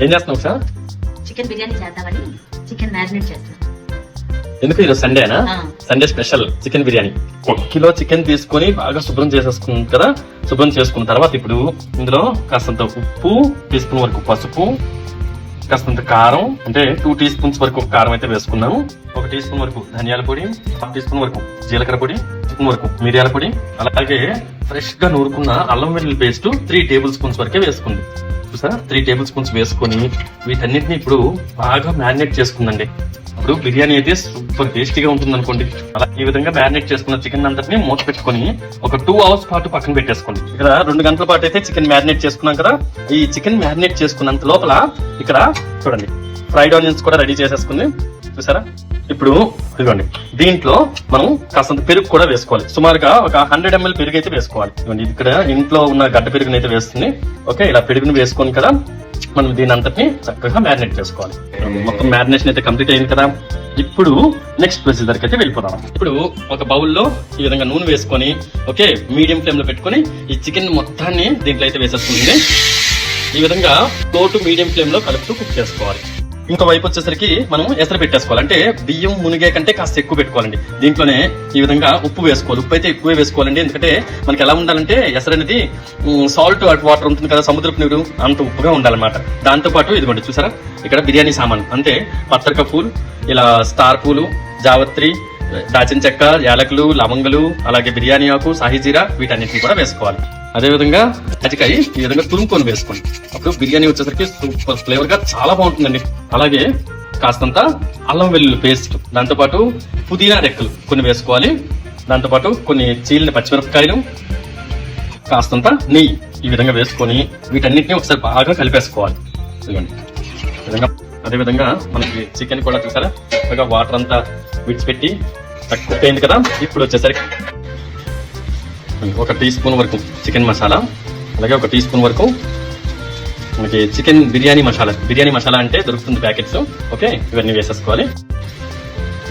ఏం చేస్తున్నావు sir chicken biryani చేద్దామని చికెన్ మ్యారినేట్ చేస్తాను ఎందుకు ఈరోజు సండేనా. Sunday special chicken biryani. ఒక కిలో చికెన్ తీసుకొని బాగా శుభ్రం చేసేసుకున్నాం కదా? శుభ్రం చేసుకున్న తర్వాత ఇప్పుడు ఇందులో కాస్తంత ఉప్పు టీ స్పూన్ వరకు పసుపు కాస్తంత కారం అంటే టూ టీ స్పూన్స్ వరకు కారం అయితే వేసుకున్నాము. ఒక టీ స్పూన్ వరకు ధనియాల పొడి హాఫ్ టీ స్పూన్ వరకు జీలకర్ర పొడి స్పూన్ వరకు మిరియాల పొడి అలాగే ఫ్రెష్గా నూరుకున్న అల్లం వెల్లుల్లి పేస్ట్ త్రీ టేబుల్ స్పూన్స్ వరకే వేసుకుంది. చూసా త్రీ టేబుల్ స్పూన్స్ వేసుకొని వీటన్నిటిని ఇప్పుడు బాగా మ్యారినేట్ చేసుకుందండి. ఇప్పుడు బిర్యానీ అయితే సూపర్ టేస్టీగా ఉంటుంది అనుకోండి అలా ఈ విధంగా మ్యారినేట్ చేసుకున్న చికెన్ అంతటిని మూత పెట్టుకొని ఒక టూ అవర్స్ పాటు పక్కన పెట్టేసుకోండి. ఇక్కడ రెండు గంటల పాటు అయితే చికెన్ మ్యారినేట్ చేసుకున్నాం కదా. ఈ చికెన్ మ్యారినేట్ చేసుకున్నంత లోపల ఇక్కడ చూడండి ఫ్రైడ్ ఆనియన్స్ కూడా రెడీ చేసేసుకుంది. చూసారా? ఇప్పుడు ఇదిగోండి. దీంట్లో మనం కాస్తంత పెరుగు కూడా వేసుకోవాలి. సుమారుగా ఒక హండ్రెడ్ ఎంఎల్ పెరుగు అయితే వేసుకోవాలి. ఇదిగోండి ఇక్కడ ఇంట్లో ఉన్న గడ్డ పెరుగుని అయితే వేస్తుంది. ఓకే ఇలా పెరుగుని వేసుకొని కదా మనం దీని అంతటిని చక్కగా మ్యారినేట్ చేసుకోవాలి. మొత్తం మ్యారినేషన్ అయితే కంప్లీట్ అయింది కదా. ఇప్పుడు నెక్స్ట్ ప్రొసీజర్ అయితే వెళ్ళిపోదాం. ఇప్పుడు ఒక బౌల్లో ఈ విధంగా నూనె వేసుకొని ఓకే మీడియం ఫ్లేమ్లో పెట్టుకొని ఈ చికెన్ మొత్తాన్ని దీంట్లో అయితే వేసేస్తుంది ఈ విధంగా లో టు మీడియం ఫ్లేమ్లో కలుపుతూ కుక్ చేసుకోవాలి. ఇంకో వైపు వచ్చేసరికి మనం ఎసరు పెట్టేసుకోవాలి. అంటే బియ్యం మునిగే కంటే కాస్త ఎక్కువ పెట్టుకోవాలండి. దీంట్లోనే ఈ విధంగా ఉప్పు వేసుకోవాలి. ఉప్పు అయితే ఎక్కువే వేసుకోవాలండి. ఎందుకంటే మనకి ఎలా ఉండాలంటే ఎసరు అనేది సాల్ట్ వాటర్ ఉంటుంది కదా సముద్రపు నీరు అంత ఉప్పుగా ఉండాలన్నమాట. దాంతో పాటు ఇదిగోండి చూసారా? ఇక్కడ బిర్యానీ సామాన్. అంటే పత్రిక పూలు ఇలా స్టార్ పూలు జావత్రి దాచిన చెక్క యాలకులు లవంగలు అలాగే బిర్యానీ ఆకు సాహిజీరా వీటన్నిటిని కూడా వేసుకోవాలి. అదే విధంగా అజికాయ ఈ విధంగా తురుముకొని వేసుకోండి. అప్పుడు బిర్యానీ వచ్చేసరికి సూపర్ ఫ్లేవర్గా చాలా బాగుంటుందండి. అలాగే కాస్తంత అల్లం వెల్లుల్లి పేస్ట్ దాంతోపాటు పుదీనా రెక్కలు కొన్ని వేసుకోవాలి. దాంతోపాటు కొన్ని చీలిన పచ్చిమిరపకాయలు కాస్తంత నెయ్యి ఈ విధంగా వేసుకొని వీటన్నిటిని ఒకసారి బాగా కలిపేసుకోవాలి. విధంగా అదే విధంగా మనకి చికెన్ కూడా చూసారా? బాగా వాటర్ అంతా విడిచిపెట్టి తక్కువ అయింది కదా? ఇప్పుడు వచ్చేసరికి ఒక టీ స్పూన్ వరకు చికెన్ మసాలా అలాగే ఒక టీ స్పూన్ వరకు మనకి చికెన్ బిర్యానీ మసాలా. బిర్యానీ మసాలా అంటే దొరుకుతుంది ప్యాకెట్స్ ఓకే? ఇవన్నీ వేసేసుకోవాలి.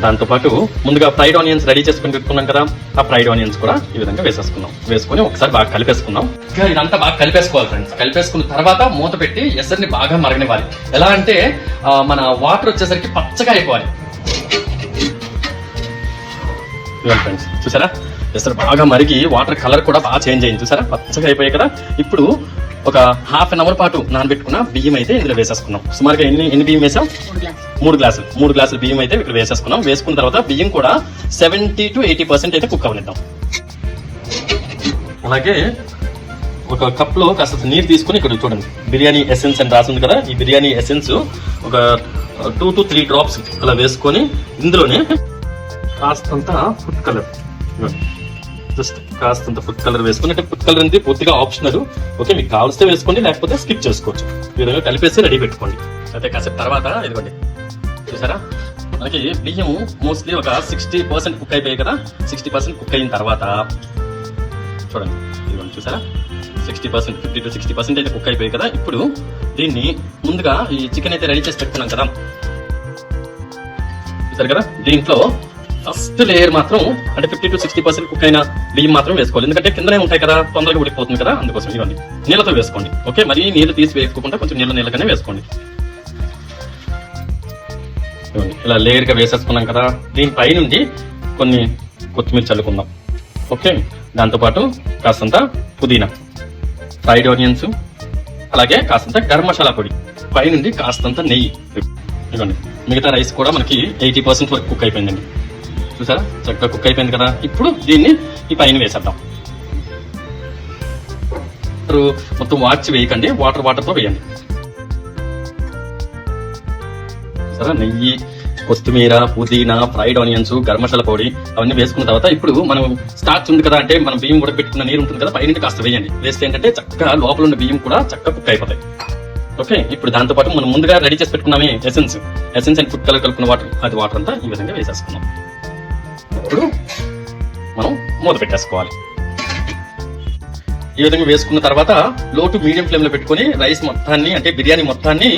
దాంతోపాటు ముందుగా ఫ్రైడ్ ఆనియన్స్ రెడీ చేసుకుని పెట్టుకున్నాం కదా ఆ ఫ్రైడ్ ఆనియన్స్ కూడా ఈ విధంగా వేసేసుకున్నాం. వేసుకొని ఒకసారి బాగా కలిపేసుకున్నాం ఇంకా ఇదంతా బాగా కలిపేసుకోవాలి ఫ్రెండ్స్ కలిపేసుకున్న తర్వాత మూత పెట్టి ఎసరిని బాగా మరగనివ్వాలి. ఎలా అంటే మన వాటర్ వచ్చేసరికి పచ్చగా అయిపోవాలి. ఫ్రెండ్స్ చూసారా? ఎసరు బాగా మరిగి వాటర్ కలర్ కూడా బాగా చేంజ్ అయింది. చూసారా? పచ్చగా అయిపోయాయి కదా? ఇప్పుడు ఒక హాఫ్ అన్ అవర్ పాటు నానబెట్టుకున్న బియ్యం అయితే ఇందులో వేసేసుకున్నాం. సుమారుగా ఎన్ని ఎన్ని బియ్యం వేసాం? మూడు గ్లాస్ మూడు గ్లాసులు. మూడు గ్లాసుల బియ్యం అయితే ఇక్కడ వేసేసుకున్నాం. వేసుకున్న తర్వాత బియ్యం కూడా సెవెంటీ టు ఎయిటీ పర్సెంట్ అయితే కుక్ అవనిద్దాం అలాగే ఒక కప్లో కాస్త నీరు తీసుకుని ఇక్కడ చూడండి. బిర్యానీ ఎసెన్స్ అని రాసింది కదా? ఈ బిర్యానీ ఎసెన్స్ ఒక టూ టు త్రీ డ్రాప్స్ అలా వేసుకొని ఇందులోనే కాస్తంత ఫుడ్ కలర్ జస్ట్ కాస్తంత ఫుడ్ కలర్ వేసుకుని అంటే ఫుడ్ కలర్ అనేది పూర్తిగా ఆప్షనల్ ఓకే మీకు కావలిస్తే వేసుకోండి లేకపోతే స్కిప్ చేసుకోవచ్చు. ఈ విధంగా కలిపేసి రెడీ పెట్టుకోండి. అయితే కాసేపు తర్వాత ఇదిగోండి. చూసారా? మనకి బియ్యం మోస్ట్లీ ఒక సిక్స్టీ పర్సెంట్ కుక్ అయిపోయాయి కదా. సిక్స్టీ పర్సెంట్ కుక్ అయిన తర్వాత చూడండి. ఇదిగోండి చూసారా? Sixty percent fifty to sixty percent అయితే కుక్ అయిపోయాయి కదా. ఇప్పుడు దీన్ని ముందుగా ఈ చికెన్ అయితే రెడీ చేసి పెట్టుకున్నాం కదా. చూసారు కదా? దీంట్లో ఫస్ట్ లేయర్ మాత్రం అంటే fifty to sixty percent cook అయిన బియ్యం మాత్రం వేసుకోవాలి. ఎందుకంటే కిందనే ఉంటాయి కదా తొందరగా ఉడికిపోతుంది కదా అందుకోసం ఇవ్వండి. నీళ్ళతో వేసుకోండి. ఓకే? మరి నీళ్ళు తీసి వేసుకోకుండా కొంచెం నీళ్ళ నీళ్ళగానే వేసుకోండి. ఇలా లేయర్గా వేసేసుకున్నాం కదా దీనిపై నుండి కొన్ని కొత్తిమీర చల్లుకుందాం. ఓకే? దాంతోపాటు కాస్తంత పుదీనా ఫ్రైడ్ ఆనియన్స్ అలాగే కాస్తంత గరం మసాలా పొడి పైనుండి కాస్తంత నెయ్యి. ఇవ్వండి. మిగతా రైస్ కూడా మనకి ఎయిటీ పర్సెంట్ వరకు కుక్ అయిపోయిందండి. చూసారా? చక్కగా కుక్ అయిపోయింది కదా. ఇప్పుడు దీన్ని ఈ పైన వేసేద్దాం. మొత్తం వాచ్ వేయకండి. వాటర్ వాటర్తో వేయండి. సరే నెయ్యి కొత్తిమీర పుదీనా ఫ్రైడ్ ఆనియన్స్ గరం మసాలా పొడి అవన్నీ వేసుకున్న తర్వాత ఇప్పుడు మనం స్టార్చ్ ఉంది కదా అంటే మనం బియ్యం కూడా పెట్టుకున్న నీరు ఉంటుంది కదా పైన కాస్త వేయండి. వేస్తే ఏంటంటే చక్కగా లోపల ఉన్న బియ్యం కూడా చక్కగా కుక్ అయిపోతాయి. ఓకే? ఇప్పుడు దాంతో పాటు మనం ముందుగా రెడీ చేసి పెట్టుకున్నామే essence essence and food colour కలుపుకున్న వాటర్. అది వాటర్ అంతా ఈ విధంగా వేసేసుకున్నాం ఇప్పుడు మనం మూత పెట్టేసుకోవాలి. ఈ విధంగా వేసుకున్న తర్వాత లో టు మీడియం ఫ్లేమ్లో పెట్టుకొని రైస్ మొత్తాన్ని అంటే బిర్యానీ మొత్తాన్ని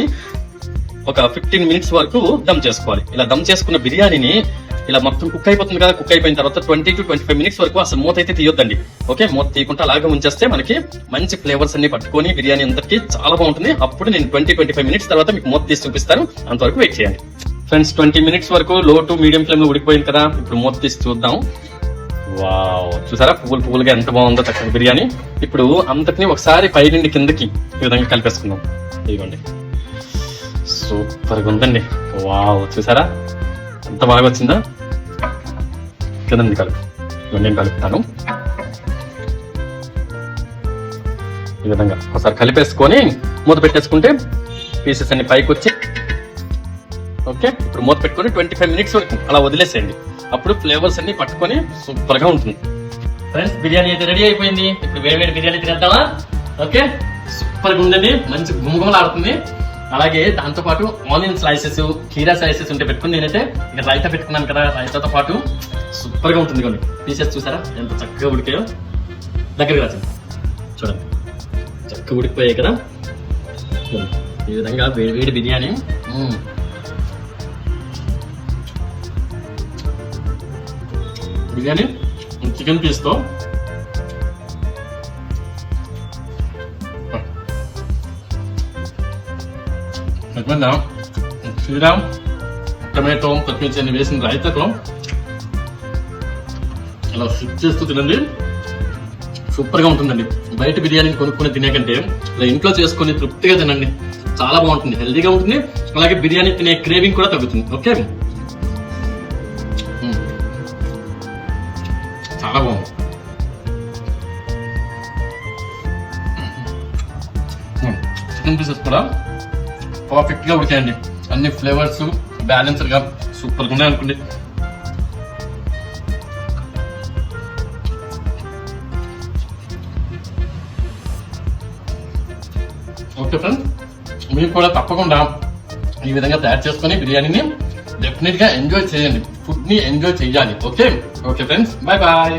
ఒక ఫిఫ్టీన్ మినిట్స్ వరకు దమ్ చేసుకోవాలి. ఇలా దమ్ చేసుకున్న బిర్యానీని ఇలా మొత్తం కుక్ అయిపోతుంది కదా కుక్ అయిపోయిన తర్వాత twenty to twenty five minutes వరకు అసలు మూత అయితే తీయొద్దండి. ఓకే మూత తీయకుండా అలాగే ఉంచేస్తే మనకి మంచి ఫ్లేవర్స్ అన్ని పట్టుకొని బిర్యానీ అందరికీ చాలా బాగుంటుంది. అప్పుడు నేను ట్వంటీ ట్వంటీ ఫైవ్ మినిట్స్ తర్వాత మీకు మూత తీసి చూపిస్తాను. అంతవరకు వెయిట్ చేయండి. ఫ్రెండ్స్ ట్వంటీ మినిట్స్ వరకు లో టు మీడియం ఫ్లేమ్లో ఉడికిపోయింది కదా. ఇప్పుడు మూత తీసి చూద్దాం. వావ్ చూసారా? పువ్వులు పువ్వులుగా ఎంత బాగుందో చక్కగా బిర్యానీ. ఇప్పుడు అంతటిని ఒకసారి పై నుండి కిందకి ఈ విధంగా కలిపేసుకుందాం. ఇదిగోండి. సూపర్గా ఉందండి. వావ్ చూసారా? ఎంత బాగా వచ్చిందా. కింద కలుపు. ఇవన్నీ నేను కలుపుతాను. ఈ విధంగా ఒకసారి కలిపేసుకొని మూత పెట్టేసుకుంటే పీసెస్ అన్ని పైకి వచ్చి ఓకే? ఇప్పుడు మూత పెట్టుకొని ట్వంటీ ఫైవ్ మినిట్స్ వరకు అలా వదిలేసేయండి. అప్పుడు ఫ్లేవర్స్ అన్ని పట్టుకొని సూపర్గా ఉంటుంది. ఫ్రెండ్స్ బిర్యానీ అయితే రెడీ అయిపోయింది. ఇప్పుడు వేడి వేడి బిర్యానీ తినేద్దామా? ఓకే? సూపర్గా ఉందండి. మంచి గుమగుమలాడుతుంది అలాగే దాంతో పాటు ఆనియన్ స్లైసెస్ కీరా స్లైసెస్ ఉంటే పెట్టుకుని నేనైతే ఇక రైతా పెట్టుకున్నాను కదా రైతాతో పాటు సూపర్గా ఉంటుంది కొన్ని. పీసెస్ చూసారా? ఎంత చక్కగా ఉడికాయో. దగ్గరికి రాసింది చూడండి. చక్కగా ఉడికిపోయాయి కదా. ఈ విధంగా వేడి వేడి బిర్యానీ. బిర్యానీ చికెన్ పీస్తో ఎట్లా శ్రీరామ్ టమాటో పచ్చిమిర్చి అన్ని వేసిన రైతాతో అలా సిప్ చేస్తూ తినండి. సూపర్గా ఉంటుందండి. బయట బిర్యానీ కొనుక్కొని తినే కంటే ఇలా ఇంట్లో చేసుకొని తృప్తిగా తినండి. చాలా బాగుంటుంది. హెల్దీగా ఉంటుంది. అలాగే బిర్యానీ తినే క్రేవింగ్ కూడా తగ్గుతుంది. ఓకే చికెన్ పీసెస్ కూడా పర్ఫెక్ట్గా ఉడికాయండి. అన్ని ఫ్లేవర్స్ బ్యాలెన్స్డ్గా గా ఉన్నాయి అనుకోండి. ఓకే ఫ్రెండ్స్ మీరు కూడా తప్పకుండా ఈ విధంగా తయారు చేసుకొని బిర్యానీని డెఫినెట్గా ఎంజాయ్ చేయండి. ఫుడ్ని ఎంజాయ్ చేయాలి. Okay okay friends bye bye